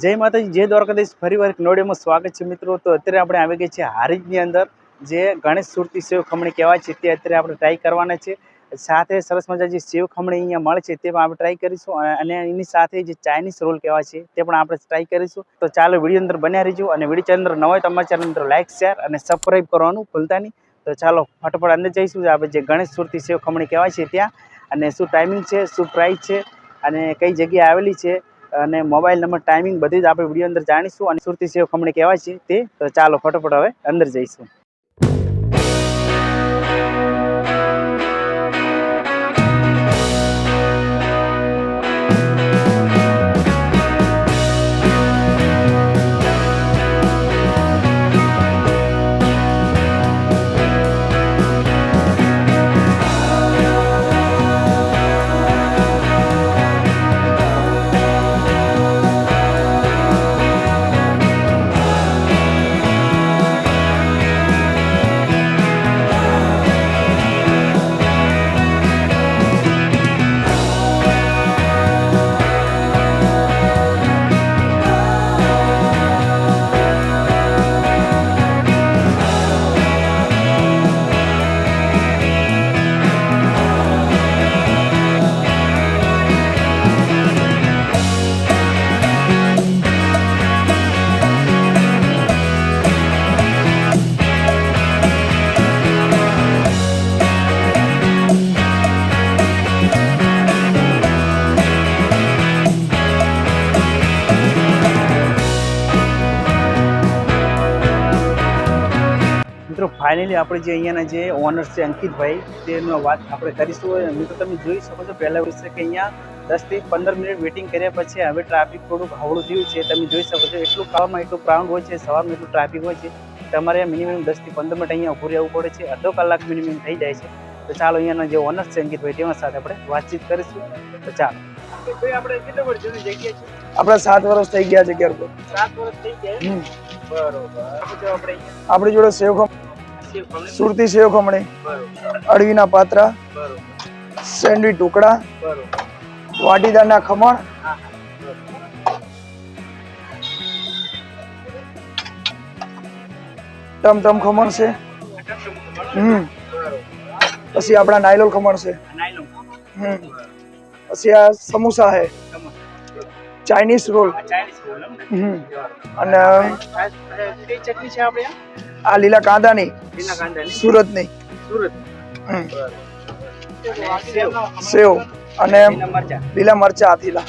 જય માતાજી, જય દ્વારકાધીશ. ફરી વાર એક નોડિયામાં સ્વાગત છે મિત્રો. તો અત્યારે આપણે આવી ગઈ છે હારીજની અંદર, જે ગણેશ સુરતી સેવ ખમણી કહેવાય છે, તે અત્યારે આપણે ટ્રાય કરવાના છે. સાથે સરસ મજા જે સેવ ખમણી અહીંયા મળે છે, તે પણ આપણે ટ્રાય કરીશું. અને- એની સાથે જે ચાઇનીઝ રોલ કહેવાય છે, તે પણ આપણે ટ્રાય કરીશું. તો ચાલો વીડિયો અંદર બન્યા રહીજો. અને વીડિયો ચેનલ અંદર નવા હોય તો અમારા ચેનલ અંદર લાઇક શેર અને સબસ્ક્રાઈબ કરવાનું ભૂલતા નહીં. તો ચાલો ફટાફટ અંદર જઈશું. આપણે જે ગણેશ સુરતી સેવ ખમણી કહેવાય છે ત્યાં. અને શું ટાઈમિંગ છે, શું પ્રાઇસ છે, અને કઈ જગ્યાએ આવેલી છે અને મોબાઈલ નંબર ટાઈમિંગ બધી જ આપણે વીડિયો અંદર જાણીશું અને સુરતી સેવ ખમણી કહેવાય છે તે. તો ચાલો ફટોફટ હવે અંદર જઈશું. ફાઇનલી આપણે જે અહીંયાના જે ઓનર છે અંકિતભાઈ તેનો વાત આપણે કરીશું. મિત્રો તમે જોઈ શકો છો પહેલા એવું કે અહીંયા દસથી પંદર મિનિટ વેઇટિંગ કર્યા પછી હવે ટ્રાફિક થોડુંક હવળું થયું છે. તમે જોઈ શકો છો એટલું ખાવામાં એટલું પ્રાઉન્ડ હોય છે સવારમાં એટલું ટ્રાફિક હોય છે. તમારે મિનિમમ દસથી પંદર મિનિટ અહીંયા ઉભું રહેવું પડે છે. અડધો કલાક મિનિમમ થઈ જાય છે. તો ચાલો અહીંયાના જે ઓનર છે અંકિતભાઈ તેમના સાથે આપણે વાતચીત કરીશું. તો ચાલો. આપણે કેટલા વર્ષ જૂની જગ્યા છે? આપણે સાત વર્ષ થઈ ગયા છે સાત વર્ષ થઈ ગયા? બરોબર. આપણે આપણે આપણી જોડે સેવ ખમ- સેવ ખમણી સુરતી સેવ ખમણી. અળવીના પાત્રા. બરોબર. સેન્ડવી ટુકડા. વાટીદારના ખમણ. ટમટમ ખમણ છે. હમ. પછી આપણા નાયલોલ ખમણ છે. હમ. પછી આ સમોસા હે ચાઇનીઝ રોલ. હમ. અને ચટણી છે આપણે આ લીલા કાંદાની લીલા સુરતની. સુરત? સેવ? સેવ અને લીલા મરચા. આથીલા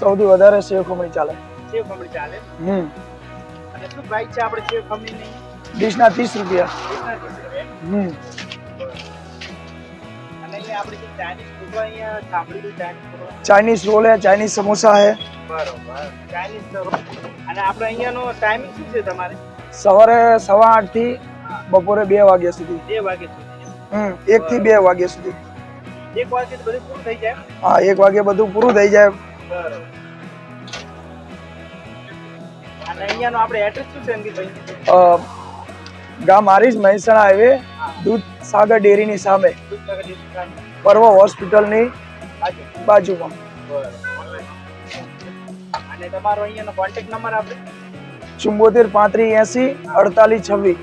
સૌથી વધારે સેવ ખમણી ચાલે. સેવ ખમણી ચાલે? હમ. અને શું પ્રાઇસ છે આપણે સેવ ખમણી ની ડીશના ત્રીસ રૂપિયા? હમ. અને આપણે જે ચાઇનીઝ ફૂડ અહીંયા સાંભળ્યું ચાઇનીઝ રોલ હે ચાઇનીઝ સમોસા હે. બરોબર. ચાઇનીઝ તો અને આપણે અહીંયાનો ટાઈમિંગ શું છે તમારે? સવારે સવા આઠથી બપોરે બે વાગ્યા સુધી. બે વાગે સુધી. હમ એક થી બે વાગ્યા સુધી. એક વાગે બધું પૂરું થઈ જાય હા એક વાગે બધું પૂરું થઈ જાય ગામ મહેસાણા હાઈવે દૂધ સાગર ડેરીની સામે. દૂધસાગરની દુકાન પર્વ હોસ્પિટલની ની બાજુમાં. અને તમારો અહીંયાનો કોન્ટેક્ટ નંબર આપણે ચુંબોતેર પાંત્રીસ એસી અડતાલીસ છવ્વીસ.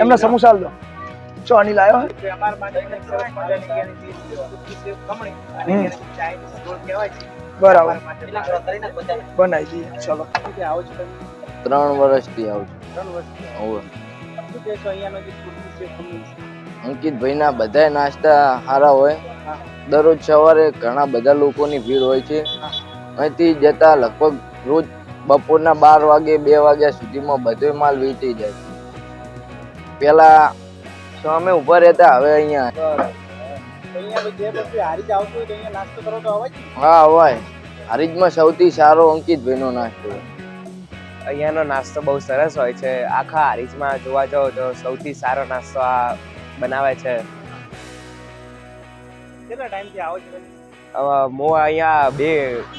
એમને સમોસા દો. જો અનિલ આવ્યો બરાબર. બનાવી દઈએ. ચલો. આવો છો ત્રણ વર્ષથી આવું છું. ત્રણ વર્ષ છે. અંકિતભાઈના બધા નાસ્તા સારા હોય. દરરોજ સવારે ઘણા બધા લોકોની ભીડ હોય છે. અહીંથી જતા લગભગ રોજ બપોરના બાર વાગે બે વાગ્યા સુધીમાં બધો માલ વેચાઈ જાય છે. પેલા સામે ઊભા રહેતા હવે અહીંયા નાસ્તો હા હોય હારીજમાં સૌથી સારો અંકિતભાઈનો નાસ્તો હોય. અહીંયાનો નાસ્તો બહુ સરસ હોય છે. આખા હારીજમાં જોવા જાઓ તો સૌથી સારો નાસ્તો આ બનાવે છે. કેટલા ટાઈમથી આવો છો હું અહીંયા બે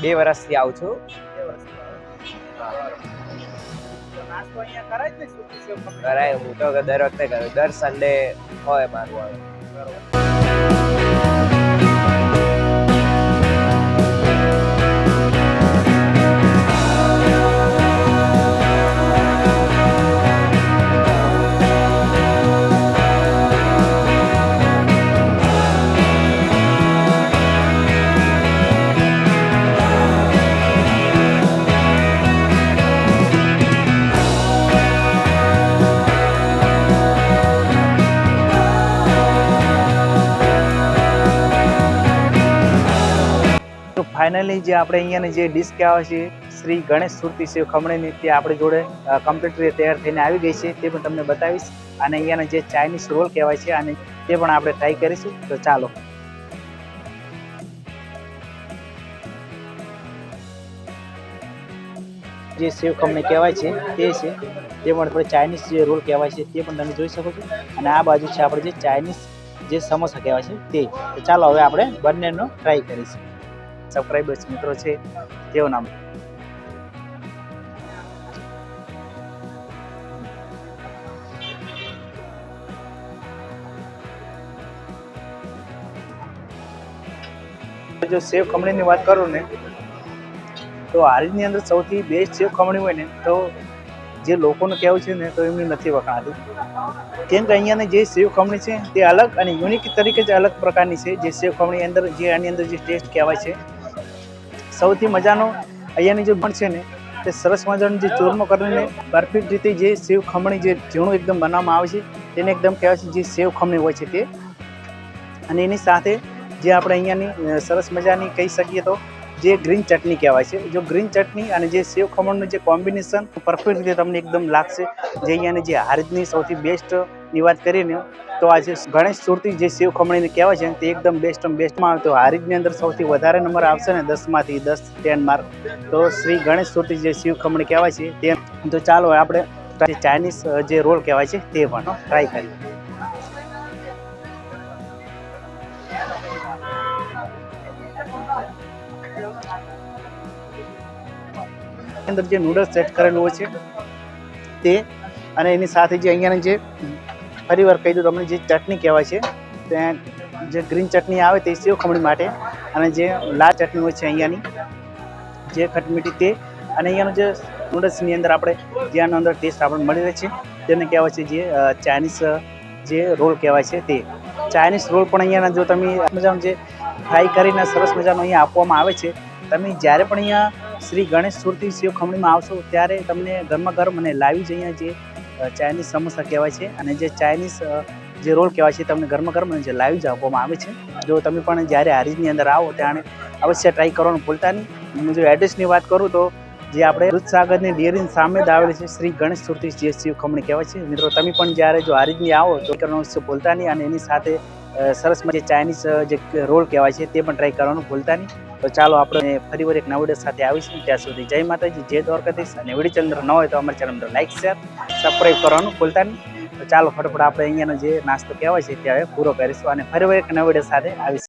બે વર્ષથી આવું છું. આવો કરાય હું તો દર વખતે કરું. દર સન્ડે હોય મારું હવે ફાઇનલી જે આપણે અહીંયાની જે ડિશ કહેવાય છે, શ્રી ગણેશ સુરતી સેવ ખમણીની, તે આપણે જોડે કમ્પ્લીટ રીતે તૈયાર થઈને આવી ગઈ છે. તે પણ તમને બતાવીશ. અને અહીંયાના જે ચાઇનીઝ રોલ કહેવાય છે અને તે પણ આપણે ટ્રાય કરીશું. તો ચાલો. જે સેવ ખમણી કહેવાય છે, તે છે. તે પણ આપણે ચાઇનીઝ જે રોલ કહેવાય છે, તે પણ તમે જોઈ શકો છો. અને આ બાજુ છે આપણે જે ચાઇનીઝ જે સમોસા કહેવાય છે, તે. ચાલો હવે આપણે બંનેનો ટ્રાય કરીશું. સબસ્ક્રાઈબર્સ મિત્રો છે તેઓ નામ જો સેવ ખમણીની વાત કરું ને, તો હાલની અંદર સૌથી બેસ્ટ સેવ ખમણી હોય ને, તો જે લોકોનું કહેવું છે ને, તો એમની નથી વખણાતી. કેમ કે અહીંયાની જે સેવ ખમણી છે, તે અલગ અને યુનિક તરીકે જ અલગ પ્રકારની છે. જે સેવ ખમણી અંદર, જે આની અંદર જે ટેસ્ટ કહેવાય છે સૌથી મજાનો અહીંયાની જે બન છે ને, તે સરસ મજાનું જે ચૂરમો કરીને પરફેક્ટ રીતે જે સેવ ખમણી જે ઝીણું એકદમ બનાવવામાં આવે છે, તેને એકદમ કહેવાય છે જે સેવ ખમણી હોય છે તે. અને એની સાથે જે આપણે અહીંયાની સરસ મજાની કહી શકીએ તો જે ગ્રીન ચટણી કહેવાય છે, જો ગ્રીન ચટણી અને જે સેવ ખમણનું જે કોમ્બિનેશન પરફેક્ટ રીતે તમને એકદમ લાગશે, જે અહીંયાની જે હારીજની સૌથી બેસ્ટની વાત કરીને તો આજે ગણેશ સુરતી જે સેવ ખમણીને કહેવાય છે તે એકદમ બેસ્ટ બેસ્ટમાં આવે. તો હારીજની અંદર સૌથી વધારે નંબર આવશે ને, દસમાંથી દસ ટેન માર્ક તો શ્રી ગણેશ સુરતી જે સેવ ખમણી કહેવાય છે, તે તો ચાલો આપણે ચાઇનીઝ જે રોલ કહેવાય છે, તે પણ ટ્રાય કરીએ. અંદર જે નૂડલ્સ સેટ કરેલું હોય છે, તે અને એની સાથે જે અહીંયાની જે ફરી વાર કહી દઉં તમને જે ચટણી કહેવાય છે, તે જે ગ્રીન ચટણી આવે તે સેવ ખમણી માટે અને જે લાલ ચટણી હોય છે અહીંયાની, જે ખટમીઠી તે અને અહીંયાનું જે નૂડલ્સની અંદર આપણે જે અંદર ટેસ્ટ આપણને મળી રહે છે તેને કહેવાય છે જે ચાઇનીઝ જે રોલ કહેવાય છે તે. ચાઇનીઝ રોલ પણ અહીંયાના જો તમે મજાનું જે ફ્રાય કરીને સરસ મજાનો અહીંયા આપવામાં આવે છે, તમે જ્યારે પણ અહીંયા શ્રી ગણેશ સુરતી સેવ ખમણીમાં આવશો, ત્યારે તમને ગરમા ગરમ અને લાવી જ અહીંયા જે ચાઇનીઝ સમોસા કહેવાય છે અને જે ચાઇનીઝ જે રોલ કહેવાય છે તમને ગરમા ગરમ અને જે લાવી જ આપવામાં આવે છે. જો તમે પણ જ્યારે હારીજની અંદર આવો, ત્યારે અવશ્ય ટ્રાય કરવાનું ભૂલતા નહીં. હું જો એડ્રેસની વાત કરું તો જે આપણે દૂધસાગરની ડેરીની સામે જ આવેલી છે શ્રી ગણેશ સુરતી જીએસસી ખમણી કહેવાય છે. મિત્રો, તમે પણ જ્યારે જો હારીજની આવો તો ભૂલતા નહીં અને એની સાથે સરસ મજા ચાઇનીઝ જે રોલ કહેવાય છે તે પણ ટ્રાય કરવાનું ભૂલતા નહીં તો ચાલો આપણે ફરી વાર એક નવા વીડિયો સાથે આવીશું. ત્યાં સુધી જય માતાજી, જય દ્વારકાધીશ અને વીડિયો ચંદ્ર ન હોય તો અમારી ચેનલ લાઈક શેર સબસ્ક્રાઈબ કરવાનું ભૂલતા નહીં તો ચાલો ફટાફટ આપણે અહીંયાનો જે નાસ્તો કહેવાય છે તે પૂરો કરીશું અને ફરી એક નવા વીડિયો સાથે આવીશું.